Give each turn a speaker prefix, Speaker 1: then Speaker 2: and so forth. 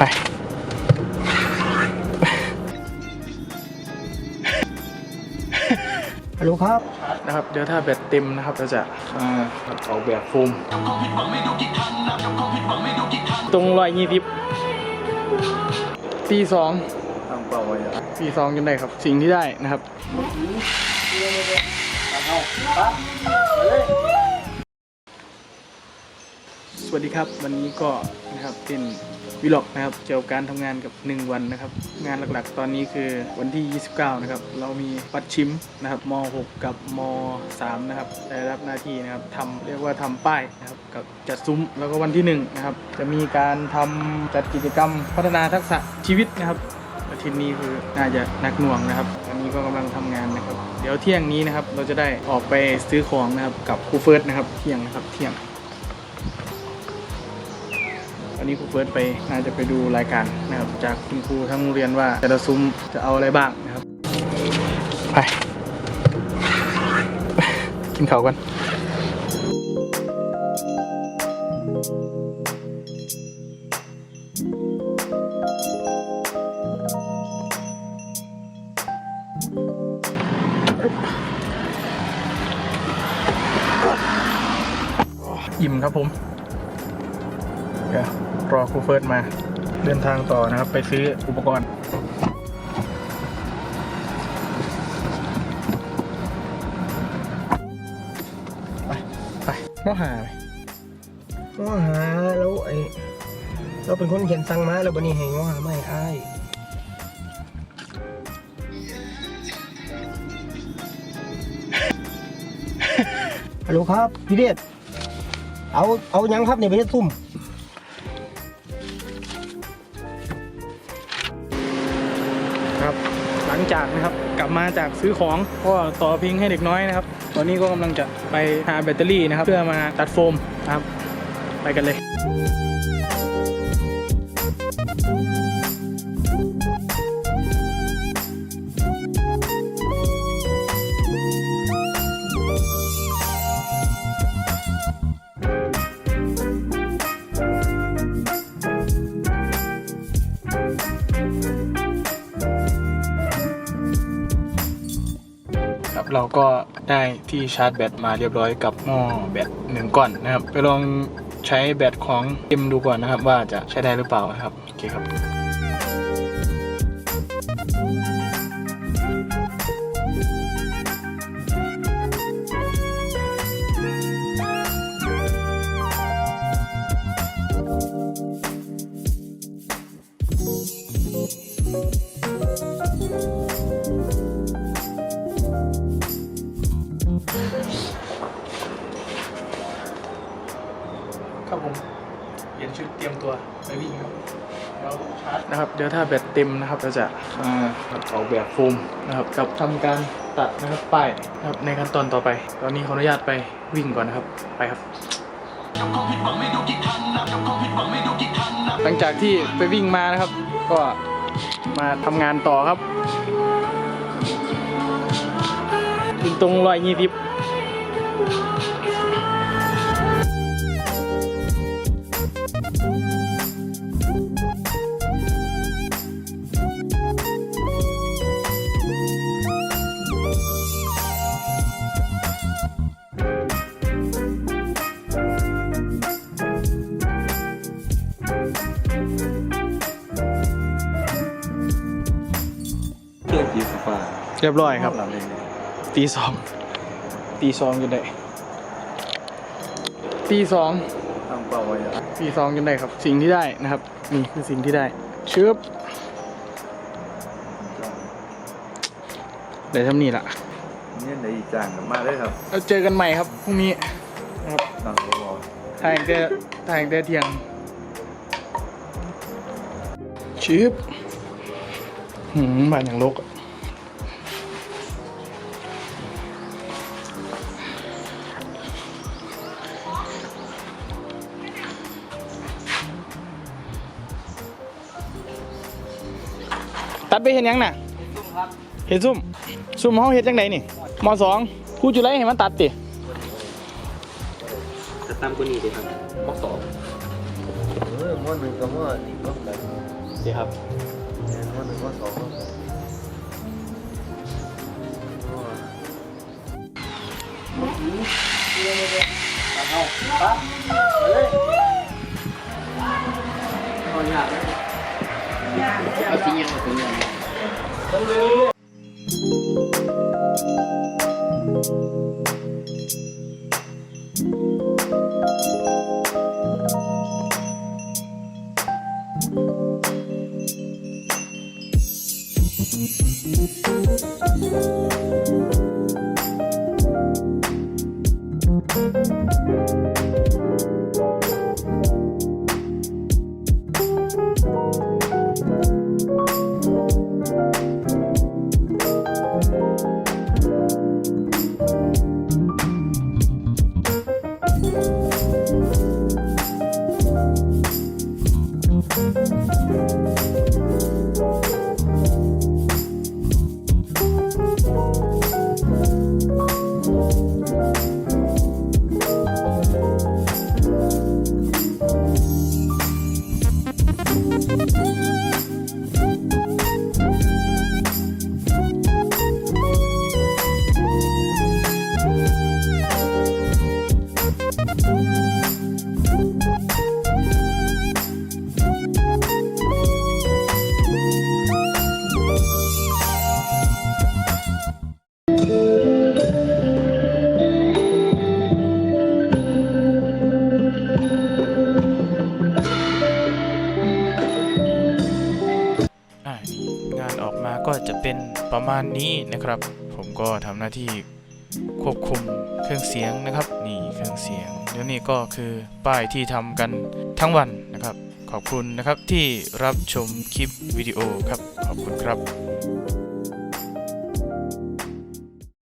Speaker 1: ไป
Speaker 2: ฮัลโหลครับ
Speaker 1: นะครับ เดี๋ยวถ้าแบตเต็มนะครับเราจะอ่าออกแบบโฟมตรงรอยยี่สิบตีสอง
Speaker 2: ตั้งเป้าไว้อะ
Speaker 1: ตีสองจนได้ครับ สิ่งที่ได้นะครับ สวัสดีครับ วันนี้ก็นะครับเป็นวิล็อกนะครับเกี่ยวกับการทำงานกับ 1 วันนะครับ งานหลักๆ ตอนนี้คือวันที่ 29 นะครับ เรามีปัดชิมนะครับม .6 กับม .3 นะครับได้รับหน้าที่นะครับทำเรียกว่าทำป้ายนะครับกับจัดซุ้มแล้วก็วันที่1นะครับจะมีการทำจัดกิจกรรมพัฒนาทักษะชีวิตนะครับอาทิตย์นี้คือน่าจะนักหน่วงนะครับอันนี้ก็กำลังทำงานนะครับ เดี๋ยวเที่ยงนี้นะครับเราจะได้ออกไปซื้อของนะครับกับครูเฟิร์สนะครับเที่ยงนะครับเที่ยง นนี้ครูเฟิร์สไปน่าจะไปดูรายการนะครับจากคุณครูทั้งโรงเรียนว่าแต่ละซุ้มจะเอาอะไรบ้างนะครับ ไป กินข้าวกันอิ่มครับผมเดี๋ยว รอครูเฟิร์สมา เดินทางต่อนะครับ ไปซื้ออุปกรณ์ไปไปก็หาไป
Speaker 2: ง้อหาแล้วไอ้เราเป็นคนเขียนสั่งมาแล้วบันนี้ให้ง้อหาไม่อ้ายฮัลโหลครับพี่เดชเอา เอายังครับเนี่ยไปเฮ็ดซุ่ม
Speaker 1: ครับ หลังจากนะครับกลับมาจากซื้อของก็ต่อพิงให้เด็กน้อยนะครับ ตอนนี้ก็กำลังจะไปหาแบตเตอรี่นะครับ เพื่อมาตัดโฟมนะครับ ไปกันเลย เราก็ได้ที่ชาร์จแบตมาเรียบร้อยกับหม้อแบตหนึ่งก้อนนะครับ ไปลองใช้แบตของเอ็มดูก่อนนะครับ ว่าจะใช้ได้หรือเปล่าครับ โอเคครับครับ ตรียมตัวไปวิ่งครับแล้วชาร์จนะครับเดี๋ยวถ้าแบตเต็มนะครับเราจะอ่าออกแบบโฟมนะครับกับทำการตัดนะครับป้ายนะครับในขั้นตอนต่อไป ตอนนี้ขออนุญาตไปวิ่งก่อนนะครับไปครับหลังจากที่ไปวิ่งมานะครับ ก็มาทำงานต่อครับถึงตรงรอยยี่สิบ
Speaker 3: ฟ้า
Speaker 1: เรียบร้อยครับ
Speaker 3: หลังเอง
Speaker 1: ตีสองตีสองจนได้ตีสอง
Speaker 3: ตั้งเป้าไว้อะ
Speaker 1: ตีสองจนได้ครับ สิ่งที่ได้นะครับนี่คือสิ่งที่ได้เชือบเดี๋ยวทำนี่ละ
Speaker 3: เนี่ยในอีกจ้างกันมาเลยครับ
Speaker 1: เราเจอกันใหม่ครับพรุ่งนี้นะครับ
Speaker 3: ตั้งเป้าไว้
Speaker 1: ถ่ายตั้งแต่ถ่ายตั้งแต่เที่ยงชืบหืมบ้านอย่างลกอะ ตัดไปเห็นยังน่ะเห็นซุ่มซุ่มเขาเห็นจังไดนี่มสองครูจุไรเห็นมันตัดติ
Speaker 4: จะตามกูนี่ดีครับบอสอง
Speaker 2: เออม้วนหนึ่งกับม้วนนี่ก็ได้
Speaker 4: เดี๋ยครับ
Speaker 5: เรียนว่าหนึ่งว่าสองว่าสาม
Speaker 4: เอาจริง ยังถึงยัง
Speaker 1: อ่า ก็จะเป็นประมาณนี้นะครับ ผมก็ทำหน้าที่ควบคุมเครื่องเสียงนะครับ นี่เครื่องเสียงแล้วนี่ก็คือป้ายที่ทำกันทั้งวันนะครับ ขอบคุณนะครับที่รับชมคลิปวิดีโอครับ ขอบคุณครับ